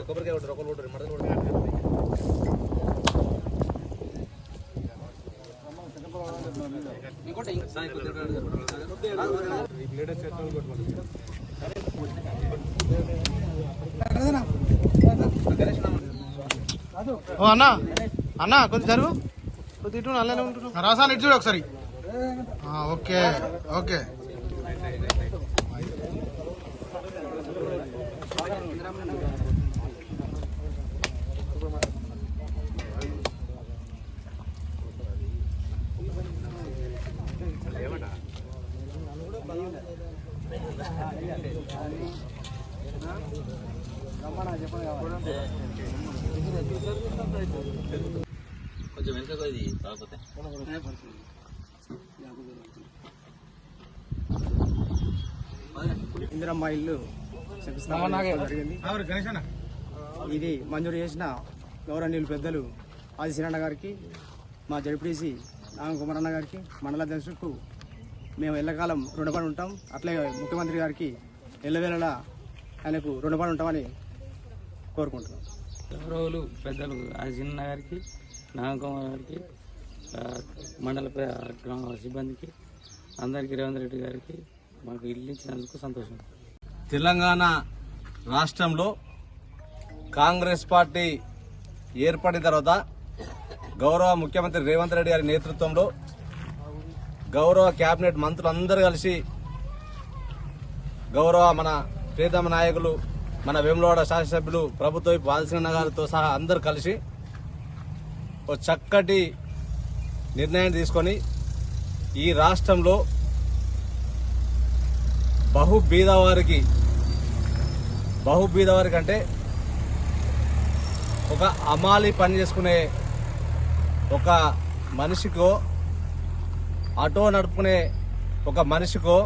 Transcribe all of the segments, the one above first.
కొబ్బరికాయ కొట్టరు ఒకరు కొట్టరు మడతలు కొట్టరు ఓ అన్న కొద్ది జరుగు. కొద్ది ఇటు అలానే ఉంటున్నావు రాసాను ఇటు చూడు ఒకసారి. Okay okay. కొంచెం వెనుక అది కాకపోతే ఇందిరమ్మ ఇల్లు జరిగింది ఇది మంజూరు చేసిన గౌరవనీయులు పెద్దలు ఆది శ్రీరణ గారికి మా జడ్పీటీసీ నాగ కుమారన్న గారికి మండల అధ్యక్షులకు మేము ఎల్లకాలం రుణపడి ఉంటాం అట్లే ముఖ్యమంత్రి గారికి ఎల్లవేళలా ఆయనకు రుణపడి ఉంటామని కోరుకుంటున్నాం. గౌరవులు పెద్దలు అజిన్న గారికి నాగకుమార్ గారికి మండల గ్రామ సిబ్బందికి అందరికీ రేవంత్ రెడ్డి గారికి మాకు ఇల్లు ఇచ్చినందుకు సంతోషం. తెలంగాణ రాష్ట్రంలో కాంగ్రెస్ పార్టీ ఏర్పడిన తర్వాత గౌరవ ముఖ్యమంత్రి రేవంత్ రెడ్డి గారి నేతృత్వంలో గౌరవ కేబినెట్ మంత్రులందరూ కలిసి గౌరవ మన ప్రీతమ నాయకులు మన వేములవాడ శాసనసభ్యులు ప్రభుత్వ వాల్సిన గారితో సహా అందరూ కలిసి ఒక చక్కటి నిర్ణయం తీసుకొని ఈ రాష్ట్రంలో బహు బీదవారికి బహు బీదవారికి అంటే ఒక అమాలి పని చేసుకునే ఒక మనిషికో ఆటో నడుపుకునే ఒక మనిషికో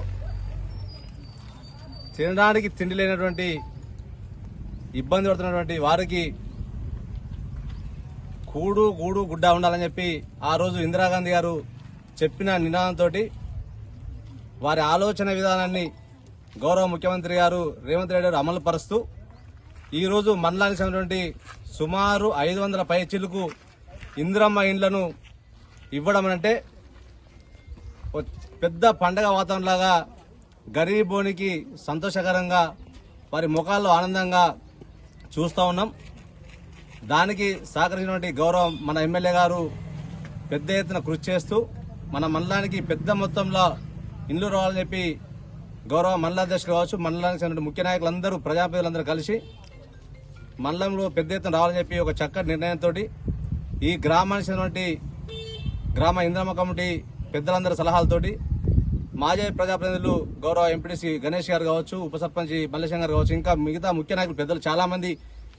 తినడానికి తిండి లేనటువంటి ఇబ్బంది పడుతున్నటువంటి వారికి కూడు గూడు గుడ్డ ఉండాలని చెప్పి ఆ రోజు ఇందిరాగాంధీ గారు చెప్పిన నినాదంతో వారి ఆలోచన విధానాన్ని గౌరవ ముఖ్యమంత్రి గారు రేవంత్ రెడ్డి గారు అమలు పరుస్తూ ఈరోజు మండలానికి చెందినటువంటి సుమారు ఐదు వందల పై చిలుకు ఇందిరమ్మ ఇండ్లను ఇవ్వడం అంటే పెద్ద పండగ వాతావరణంలాగా గరీబోనికి సంతోషకరంగా వారి ముఖాల్లో ఆనందంగా చూస్తూ ఉన్నాం. దానికి సహకరించినటువంటి గౌరవం మన ఎమ్మెల్యే గారు పెద్ద ఎత్తున కృషి చేస్తూ మన మండలానికి పెద్ద మొత్తంలో ఇండ్లు రావాలని చెప్పి గౌరవ మండలాధ్యక్షులు కావచ్చు మండలానికి చెందిన ముఖ్య నాయకులందరూ ప్రజాప్రతినిధులందరూ కలిసి మండలంలో పెద్ద ఎత్తున రావాలని చెప్పి ఒక చక్కటి నిర్ణయంతో ఈ గ్రామానికి చెందినటువంటి గ్రామ ఇంద్రమ కమిటీ పెద్దలందరి సలహాలతోటి మాజీ ప్రజాప్రతినిధులు గౌరవ ఎంపీటీసీ గణేష్ గారు కావచ్చు ఉప సర్పంచ్ మల్లేశం గారు కావచ్చు ఇంకా మిగతా ముఖ్య నాయకులు పెద్దలు చాలామంది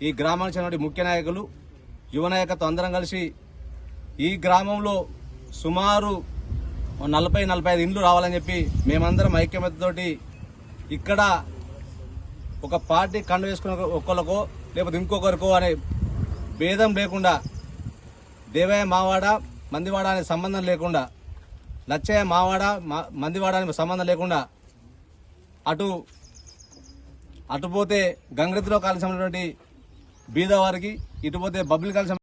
ఈ గ్రామానికి చెందిన ముఖ్య నాయకులు యువ నాయకత్వం అందరం కలిసి ఈ గ్రామంలో సుమారు నలభై నలభై ఐదు ఇండ్లు రావాలని చెప్పి మేమందరం ఐక్యమత్యతోటి ఇక్కడ ఒక పార్టీ కండు వేసుకున్న ఒక్కరికో లేకపోతే ఇంకొకరికో అనే భేదం లేకుండా దేవయ్య మావాడ మందివాడ అనే సంబంధం లేకుండా లచ్చయ్య మావాడ మా- మందివాడ సంబంధం లేకుండా అటు అటు పోతే గంగరెద్దులో కలిసి బీదవారికి ఇటు పోతే బబ్బులు కలిసి